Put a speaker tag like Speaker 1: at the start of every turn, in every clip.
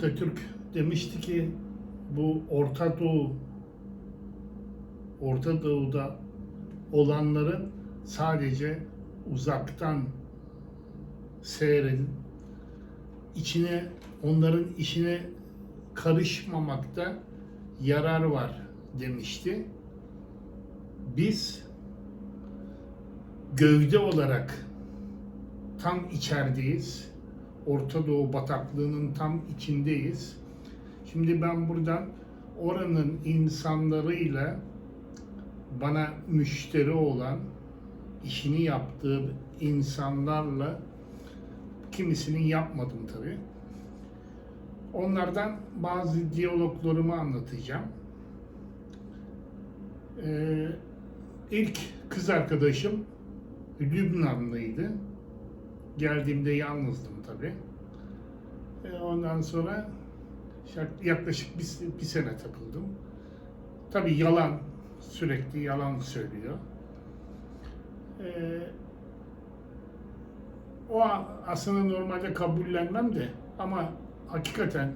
Speaker 1: Atatürk demişti ki bu Orta Doğu Orta Doğu'da olanların sadece uzaktan seyredin. İçine onların işine karışmamakta yarar var demişti. Biz gövde olarak tam içerideyiz. Orta Doğu bataklığının tam içindeyiz. Şimdi ben buradan oranın insanlarıyla bana müşteri olan işini yaptığı insanlarla kimisinin yapmadım tabii. Onlardan bazı diyaloglarımı anlatacağım. Ee, ilk kız arkadaşım Lübnanlıydı. Geldiğimde yalnızdım tabii. Ee, ondan sonra yak- yaklaşık bir, bir sene takıldım. Tabii yalan, sürekli yalan söylüyor. Ee, o aslında normalde kabullenmem de ama hakikaten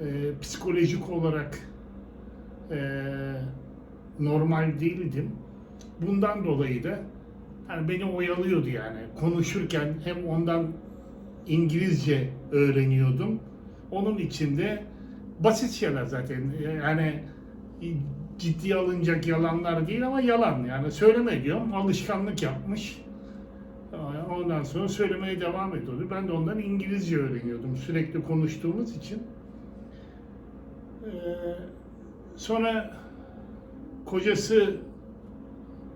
Speaker 1: e, psikolojik olarak e, normal değildim. Bundan dolayı da hani beni oyalıyordu yani. Konuşurken hem ondan İngilizce öğreniyordum. Onun içinde basit şeyler zaten. Yani ciddiye alınacak yalanlar değil ama yalan yani söyleme diyorum alışkanlık yapmış. Ondan sonra söylemeye devam ediyordu. Ben de ondan İngilizce öğreniyordum sürekli konuştuğumuz için. Ee, sonra kocası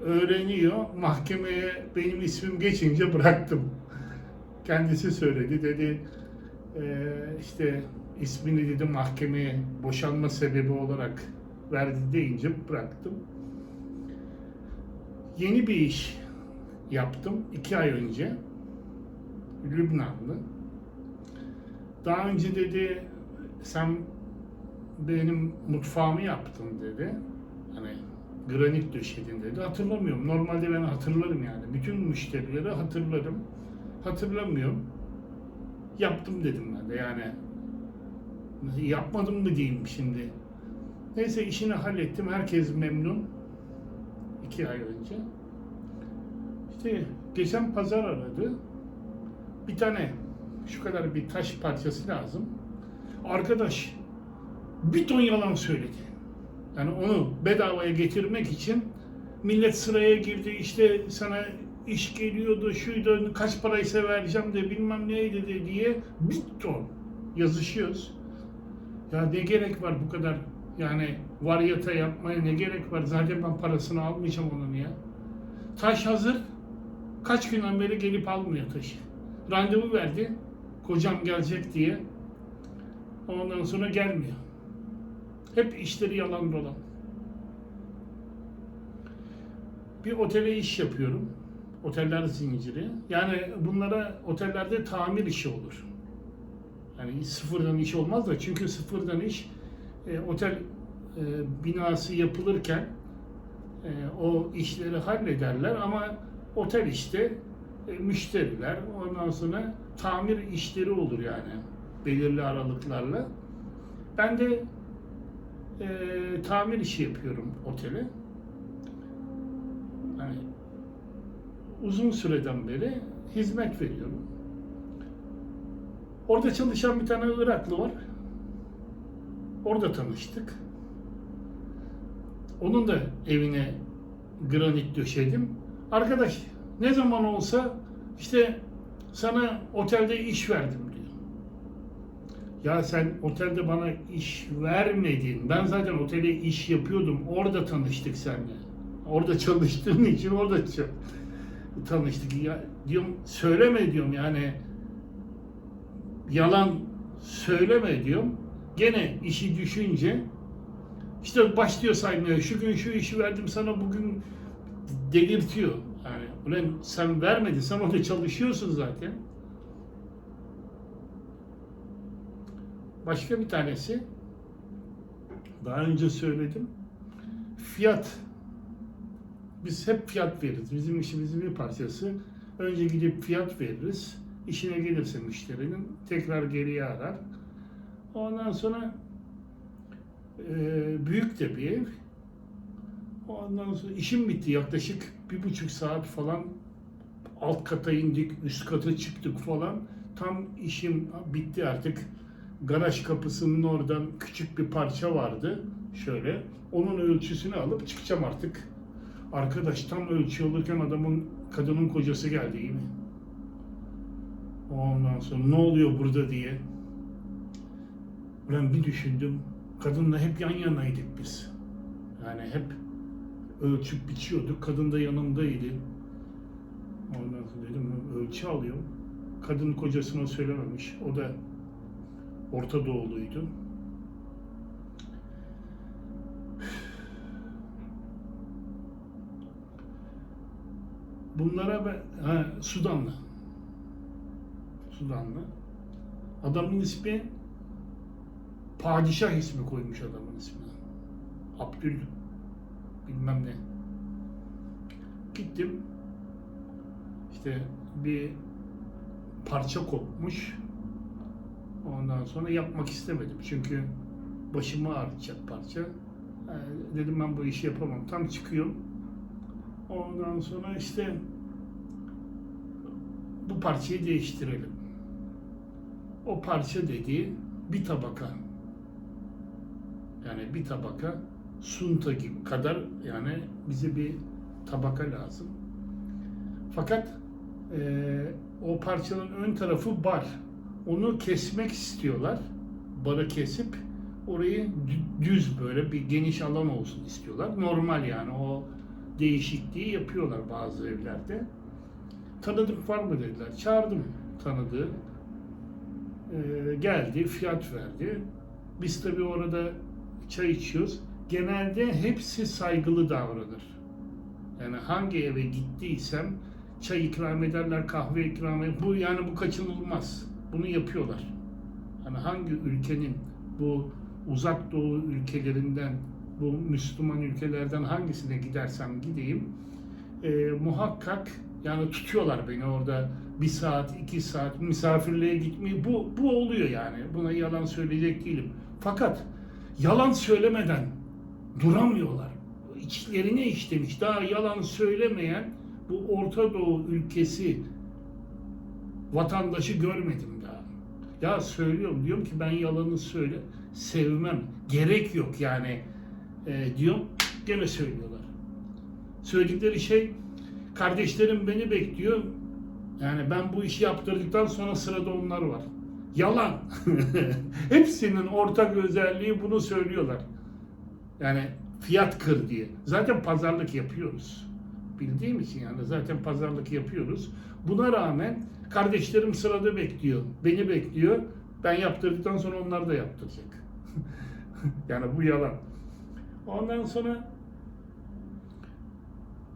Speaker 1: öğreniyor. Mahkemeye benim ismim geçince bıraktım. Kendisi söyledi. Dedi "Ee, işte ismini dedi mahkemeye boşanma sebebi olarak verdi deyince bıraktım. Yeni bir iş yaptım iki ay önce. Lübnanlı. Daha önce dedi sen benim mutfağımı yaptın dedi. Hani granit döşedin dedi. Hatırlamıyorum. Normalde ben hatırlarım yani. Bütün müşterileri hatırlarım. Hatırlamıyorum. Yaptım dedim ben de yani. Yapmadım mı diyeyim şimdi. Neyse işini hallettim. Herkes memnun. İki ay önce. İşte geçen pazar aradı. Bir tane şu kadar bir taş parçası lazım. Arkadaş bir ton yalan söyledi. Yani onu bedavaya getirmek için millet sıraya girdi. İşte sana iş geliyordu, şuydu, kaç paraysa vereceğim de bilmem neydi de diye bir ton yazışıyoruz. Ya ne gerek var bu kadar yani varyata yapmaya ne gerek var? Zaten ben parasını almayacağım onun ya. Taş hazır. Kaç günden beri gelip almıyor taşı. Randevu verdi. Kocam gelecek diye. Ondan sonra gelmiyor. Hep işleri yalan dolan. Bir otele iş yapıyorum. Oteller zinciri. Yani bunlara otellerde tamir işi olur. Yani sıfırdan iş olmaz da çünkü sıfırdan iş e, otel e, binası yapılırken e, o işleri hallederler ama otel işte e, müşteriler ondan sonra tamir işleri olur yani belirli aralıklarla. Ben de e, tamir işi yapıyorum otele. Yani uzun süreden beri hizmet veriyorum. Orada çalışan bir tane Iraklı var. Orada tanıştık. Onun da evine granit döşedim. Arkadaş ne zaman olsa işte sana otelde iş verdim. Ya sen otelde bana iş vermedin. Ben zaten otelde iş yapıyordum. Orada tanıştık seninle. Orada çalıştığın için orada tanıştık. Ya, diyorum söyleme diyorum yani yalan söyleme diyorum. Gene işi düşünce işte başlıyor saymaya. Şu gün şu işi verdim sana bugün delirtiyor. Yani ulan sen vermedin. Sen orada çalışıyorsun zaten. Başka bir tanesi daha önce söyledim. Fiyat biz hep fiyat veririz. Bizim işimizin bir parçası. Önce gidip fiyat veririz. İşine gelirse müşterinin tekrar geriye arar. Ondan sonra e, büyük de bir ev. Ondan sonra işim bitti yaklaşık bir buçuk saat falan alt kata indik, üst kata çıktık falan. Tam işim bitti artık. Garaj kapısının oradan küçük bir parça vardı. Şöyle. Onun ölçüsünü alıp çıkacağım artık. Arkadaş tam ölçü alırken adamın, kadının kocası geldi yine. Ondan sonra ne oluyor burada diye. Ben bir düşündüm. Kadınla hep yan yanaydık biz. Yani hep ölçüp biçiyorduk. Kadın da yanımdaydı. Ondan sonra dedim ölçü alıyorum. Kadın kocasına söylememiş. O da Orta Doğuluydu. Bunlara ben, ha, Sudanlı. Sudanlı. Adamın ismi Padişah ismi koymuş adamın ismini. Abdül bilmem ne. Gittim. İşte bir parça kopmuş. Ondan sonra yapmak istemedim. Çünkü başımı ağrıtacak parça. Yani dedim ben bu işi yapamam. Tam çıkıyorum. Ondan sonra işte bu parçayı değiştirelim. O parça dediği bir tabaka. Yani bir tabaka sunta gibi kadar yani bize bir tabaka lazım. Fakat eee, o parçanın ön tarafı bar. Onu kesmek istiyorlar. Barı kesip orayı dü- düz böyle bir geniş alan olsun istiyorlar. Normal yani o değişikliği yapıyorlar bazı evlerde. Tanıdık var mı dediler. Çağırdım tanıdığı. Ee, geldi, fiyat verdi. Biz tabii orada çay içiyoruz. Genelde hepsi saygılı davranır. Yani hangi eve gittiysem çay ikram ederler, kahve ikram ederler. Bu yani bu kaçınılmaz. Bunu yapıyorlar. Hani hangi ülkenin bu uzak doğu ülkelerinden, bu Müslüman ülkelerden hangisine gidersem gideyim e, muhakkak yani tutuyorlar beni orada bir saat, iki saat misafirliğe gitmeyi bu, bu oluyor yani. Buna yalan söyleyecek değilim. Fakat yalan söylemeden duramıyorlar. İçlerine işlemiş. Daha yalan söylemeyen bu Orta Doğu ülkesi vatandaşı görmedim. Ya söylüyorum diyorum ki ben yalanı söyle sevmem. Gerek yok yani e, diyorum gene söylüyorlar. Söyledikleri şey kardeşlerim beni bekliyor. Yani ben bu işi yaptırdıktan sonra sırada onlar var. Yalan. Hepsinin ortak özelliği bunu söylüyorlar. Yani fiyat kır diye. Zaten pazarlık yapıyoruz. Bildiğim için yani zaten pazarlık yapıyoruz. Buna rağmen kardeşlerim sırada bekliyor. Beni bekliyor. Ben yaptırdıktan sonra onlar da yaptıracak. yani bu yalan. Ondan sonra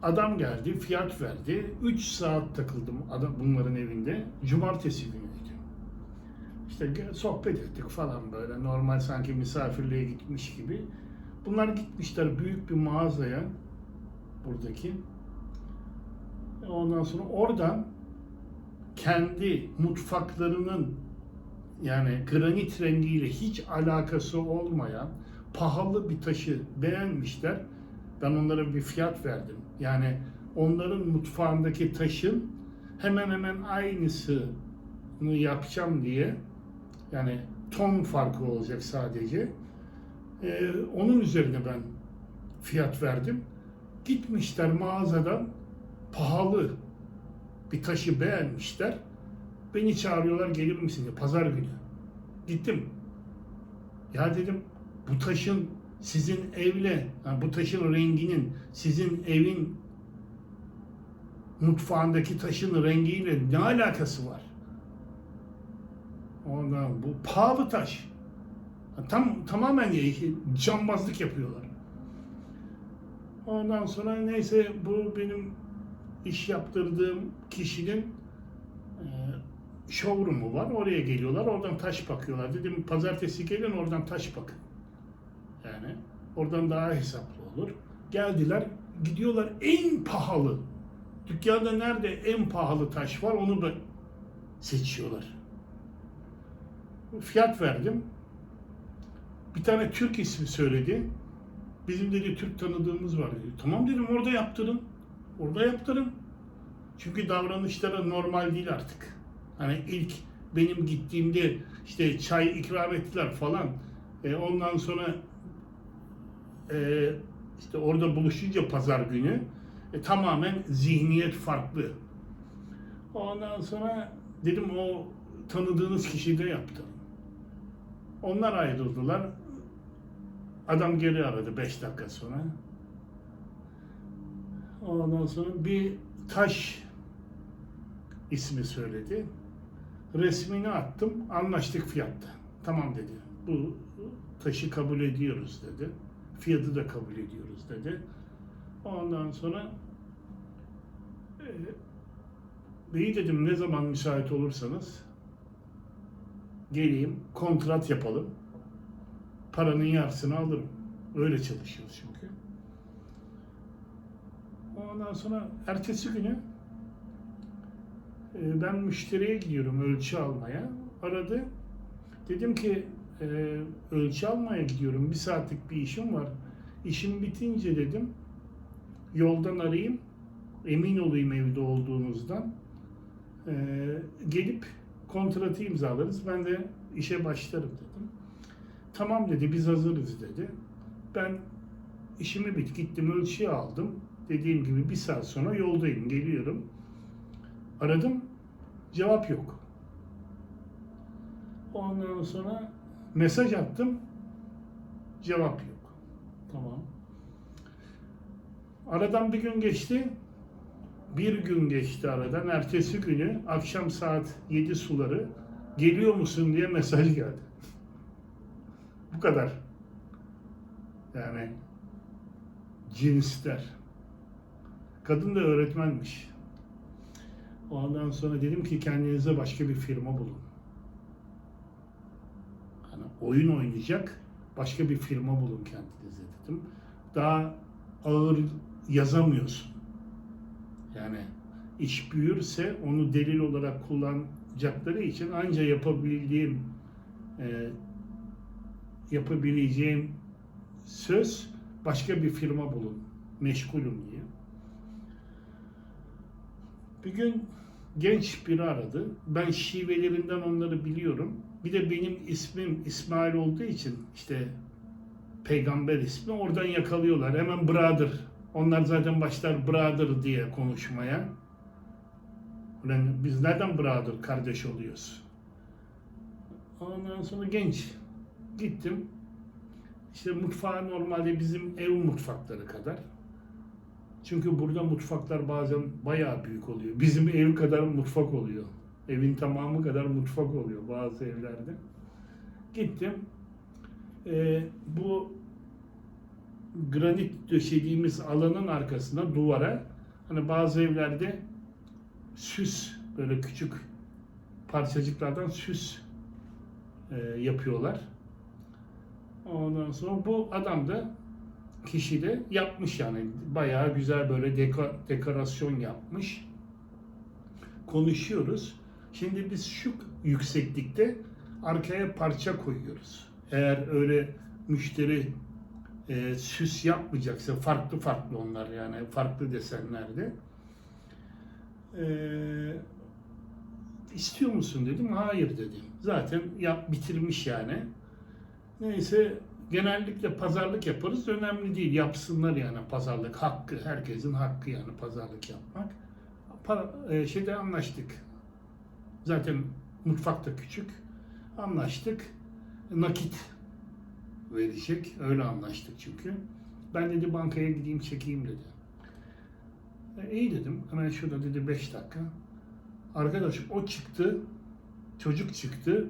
Speaker 1: adam geldi, fiyat verdi. 3 saat takıldım adam bunların evinde. Cumartesi günüydü. İşte sohbet ettik falan böyle. Normal sanki misafirliğe gitmiş gibi. Bunlar gitmişler büyük bir mağazaya buradaki. Ondan sonra oradan kendi mutfaklarının yani granit rengiyle hiç alakası olmayan pahalı bir taşı beğenmişler. Ben onlara bir fiyat verdim. Yani onların mutfağındaki taşın hemen hemen aynısını yapacağım diye yani ton farkı olacak sadece. Ee, onun üzerine ben fiyat verdim. Gitmişler mağazadan pahalı bir taşı beğenmişler. Beni çağırıyorlar gelir misin diye pazar günü. Gittim. Ya dedim bu taşın sizin evle, yani bu taşın renginin sizin evin mutfağındaki taşın rengiyle ne alakası var? Ondan bu pahalı taş. Tam tamamen cambazlık yapıyorlar. Ondan sonra neyse bu benim iş yaptırdığım kişinin e, showroom'u var. Oraya geliyorlar. Oradan taş bakıyorlar. Dedim pazartesi gelin oradan taş bakın. Yani oradan daha hesaplı olur. Geldiler. Gidiyorlar en pahalı. Dükkanda nerede en pahalı taş var onu da seçiyorlar. Fiyat verdim. Bir tane Türk ismi söyledi. Bizim dedi Türk tanıdığımız var dedi. Tamam dedim orada yaptırın. Orada yaptırın. Çünkü davranışları normal değil artık. Hani ilk benim gittiğimde işte çay ikram ettiler falan. E, ondan sonra e, işte orada buluşunca pazar günü e, tamamen zihniyet farklı. Ondan sonra dedim o tanıdığınız kişi de yaptı. Onlar ayrıldılar. Adam geri aradı 5 dakika sonra. Ondan sonra bir taş ismi söyledi. Resmini attım. Anlaştık fiyatta. Tamam dedi. Bu taşı kabul ediyoruz dedi. Fiyatı da kabul ediyoruz dedi. Ondan sonra e, iyi dedim ne zaman müsait olursanız geleyim kontrat yapalım. Paranın yarısını alırım. Öyle çalışıyoruz çünkü. Ondan sonra ertesi günü e, ben müşteriye gidiyorum ölçü almaya. Aradı. Dedim ki e, ölçü almaya gidiyorum. Bir saatlik bir işim var. İşim bitince dedim yoldan arayayım. Emin olayım evde olduğunuzdan. E, gelip kontratı imzalarız. Ben de işe başlarım dedim. Tamam dedi biz hazırız dedi. Ben işimi bit gittim ölçüyü aldım. Dediğim gibi bir saat sonra yoldayım geliyorum. Aradım cevap yok. Ondan sonra mesaj attım cevap yok. Tamam. Aradan bir gün geçti. Bir gün geçti aradan. Ertesi günü akşam saat 7 suları geliyor musun diye mesaj geldi. Bu kadar. Yani cinsler. Kadın da öğretmenmiş. Ondan sonra dedim ki kendinize başka bir firma bulun. Hani oyun oynayacak başka bir firma bulun kendinize dedim. Daha ağır yazamıyorsun. Yani iş büyürse onu delil olarak kullanacakları için anca yapabildiğim e, yapabileceğim söz başka bir firma bulun. Meşgulüm diye. Bir gün genç biri aradı. Ben şivelerinden onları biliyorum. Bir de benim ismim İsmail olduğu için işte peygamber ismi oradan yakalıyorlar. Hemen brother. Onlar zaten başlar brother diye konuşmaya. Ulan biz nereden brother kardeş oluyoruz? Ondan sonra genç. Gittim. İşte mutfağı normalde bizim ev mutfakları kadar. Çünkü burada mutfaklar bazen bayağı büyük oluyor. Bizim ev kadar mutfak oluyor. Evin tamamı kadar mutfak oluyor bazı evlerde. Gittim. Ee, bu granit döşediğimiz alanın arkasına duvara hani bazı evlerde süs böyle küçük parçacıklardan süs e, yapıyorlar. Ondan sonra bu adam da kişi de yapmış yani bayağı güzel böyle deko, dekorasyon yapmış. Konuşuyoruz. Şimdi biz şu yükseklikte arkaya parça koyuyoruz. Eğer öyle müşteri e, süs yapmayacaksa farklı farklı onlar yani farklı desenlerde. E, istiyor musun dedim. Hayır dedim. Zaten yap bitirmiş yani. Neyse genellikle pazarlık yaparız. Önemli değil. Yapsınlar yani pazarlık. Hakkı. Herkesin hakkı yani pazarlık yapmak. Pa e, şeyde anlaştık. Zaten mutfak da küçük. Anlaştık. Nakit verecek. Öyle anlaştık çünkü. Ben dedi bankaya gideyim çekeyim dedi. E, iyi dedim. Hemen şurada dedi 5 dakika. Arkadaş o çıktı. Çocuk çıktı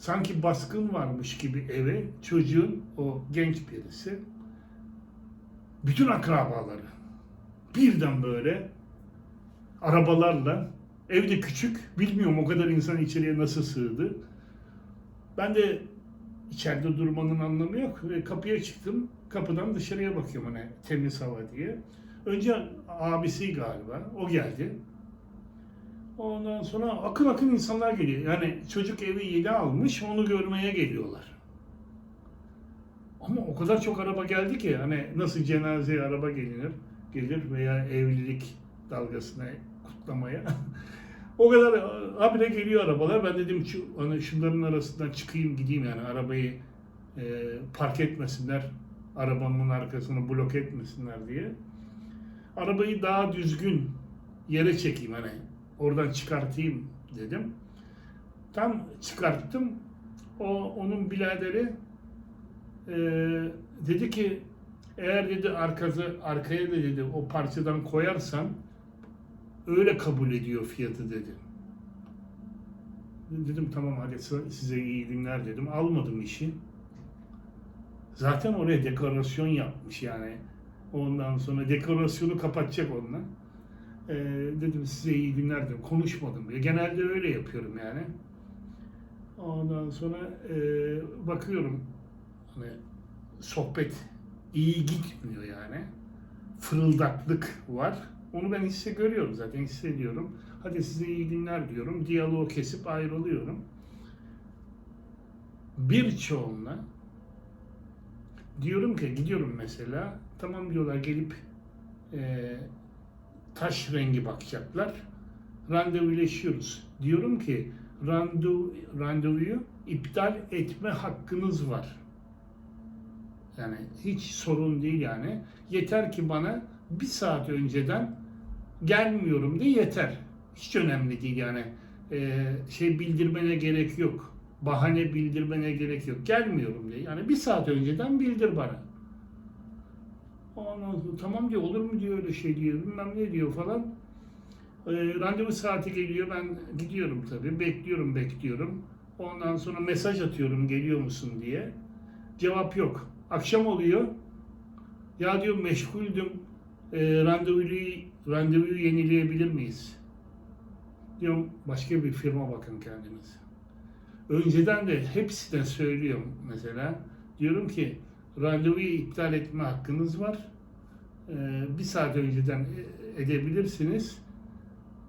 Speaker 1: sanki baskın varmış gibi eve çocuğun o genç birisi bütün akrabaları birden böyle arabalarla evde küçük bilmiyorum o kadar insan içeriye nasıl sığdı. Ben de içeride durmanın anlamı yok. Kapıya çıktım. Kapıdan dışarıya bakıyorum hani temiz hava diye. Önce abisi galiba. O geldi. Ondan sonra akın akın insanlar geliyor. Yani çocuk evi yeni almış, onu görmeye geliyorlar. kadar çok araba geldi ki hani nasıl cenazeye araba gelinir, gelir veya evlilik dalgasına kutlamaya. o kadar habire geliyor arabalar. Ben dedim şu hani şunların arasından çıkayım gideyim yani arabayı e, park etmesinler, arabamın arkasını blok etmesinler diye. Arabayı daha düzgün yere çekeyim hani oradan çıkartayım dedim. Tam çıkarttım. O onun biraderi e, dedi ki eğer dedi arkası arkaya da dedi o parçadan koyarsan öyle kabul ediyor fiyatı dedi. Dedim tamam hadi size iyi günler dedim. Almadım işi. Zaten oraya dekorasyon yapmış yani. Ondan sonra dekorasyonu kapatacak onunla. Ee, dedim size iyi günler dedim. Konuşmadım bile. Genelde öyle yapıyorum yani. Ondan sonra e, bakıyorum hani sohbet iyi gitmiyor yani. Fırıldaklık var. Onu ben hisse görüyorum zaten hissediyorum. Hadi size iyi günler diyorum. Diyaloğu kesip ayrılıyorum. Birçoğunla diyorum ki gidiyorum mesela tamam diyorlar gelip e, taş rengi bakacaklar. Randevuleşiyoruz. Diyorum ki randevu, randevuyu iptal etme hakkınız var. Yani hiç sorun değil yani. Yeter ki bana bir saat önceden gelmiyorum de yeter. Hiç önemli değil yani. Ee, şey bildirmene gerek yok. Bahane bildirmene gerek yok. Gelmiyorum diye. Yani bir saat önceden bildir bana. Ondan sonra tamam diyor olur mu diyor öyle şey diyor bilmem ne diyor falan. Ee, randevu saati geliyor ben gidiyorum tabii bekliyorum bekliyorum. Ondan sonra mesaj atıyorum geliyor musun diye. Cevap yok. Akşam oluyor. Ya diyor meşguldüm. E, randevuyu, randevuyu yenileyebilir miyiz? Diyorum başka bir firma bakın kendiniz. Önceden de hepsine söylüyorum mesela. Diyorum ki randevuyu iptal etme hakkınız var. E, bir saat önceden edebilirsiniz.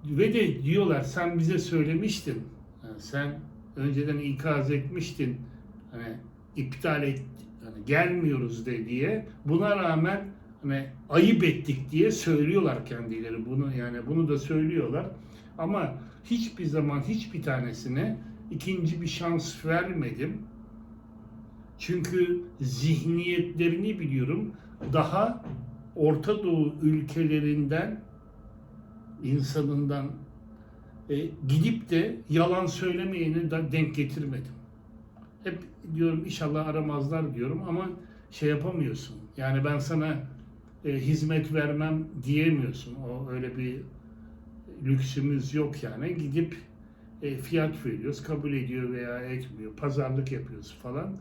Speaker 1: Ve de diyorlar sen bize söylemiştin. Yani sen önceden ikaz etmiştin. Hani iptal et hani gelmiyoruz de diye. Buna rağmen hani ayıp ettik diye söylüyorlar kendileri bunu yani bunu da söylüyorlar. Ama hiçbir zaman hiçbir tanesine ikinci bir şans vermedim. Çünkü zihniyetlerini biliyorum. Daha Orta Doğu ülkelerinden insanından e, gidip de yalan söylemeyeni de denk getirmedim. Hep diyorum inşallah aramazlar diyorum ama şey yapamıyorsun. Yani ben sana e, hizmet vermem diyemiyorsun. O öyle bir lüksümüz yok yani. Gidip e, fiyat veriyoruz, kabul ediyor veya etmiyor. Pazarlık yapıyoruz falan.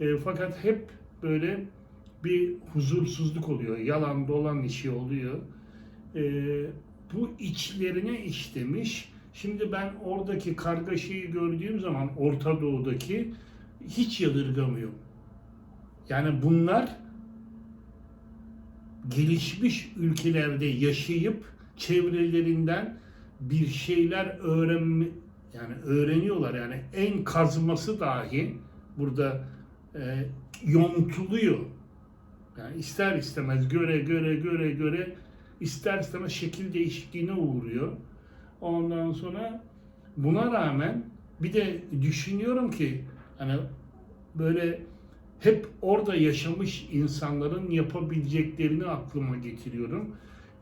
Speaker 1: E, fakat hep böyle bir huzursuzluk oluyor. Yalan dolan işi oluyor. E, bu içlerine işlemiş. Şimdi ben oradaki kargaşayı gördüğüm zaman Orta Doğu'daki hiç yadırgamıyorum. Yani bunlar gelişmiş ülkelerde yaşayıp çevrelerinden bir şeyler öğrenme yani öğreniyorlar yani en kazması dahi burada e, yontuluyor. Yani ister istemez göre göre göre göre ister istemez şekil değişikliğine uğruyor. Ondan sonra buna rağmen bir de düşünüyorum ki hani böyle hep orada yaşamış insanların yapabileceklerini aklıma getiriyorum.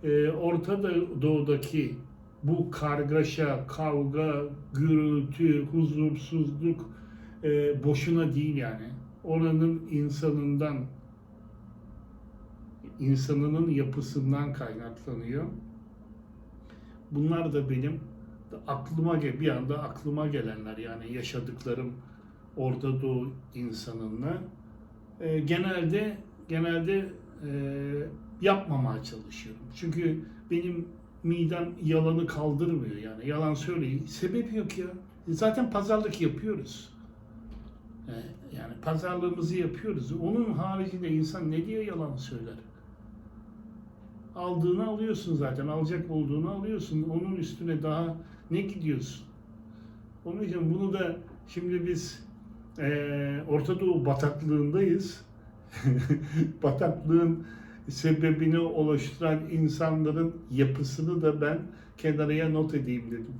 Speaker 1: Ee, Orta Doğu'daki bu kargaşa, kavga, gürültü, huzursuzluk e, boşuna değil yani. Oranın insanından, insanının yapısından kaynaklanıyor. Bunlar da benim aklıma bir anda aklıma gelenler yani yaşadıklarım Orta Doğu insanınla e, genelde genelde e, yapmamaya çalışıyorum. Çünkü benim midem yalanı kaldırmıyor yani. Yalan söyleyin. Sebep yok ya. Zaten pazarlık yapıyoruz. E, yani pazarlığımızı yapıyoruz. Onun haricinde insan ne diye yalan söyler? Aldığını alıyorsun zaten. Alacak olduğunu alıyorsun. Onun üstüne daha ne gidiyorsun? Onun için bunu da şimdi biz eee Orta Doğu bataklığındayız. bataklığın sebebini oluşturan insanların yapısını da ben kenarıya not edeyim dedim.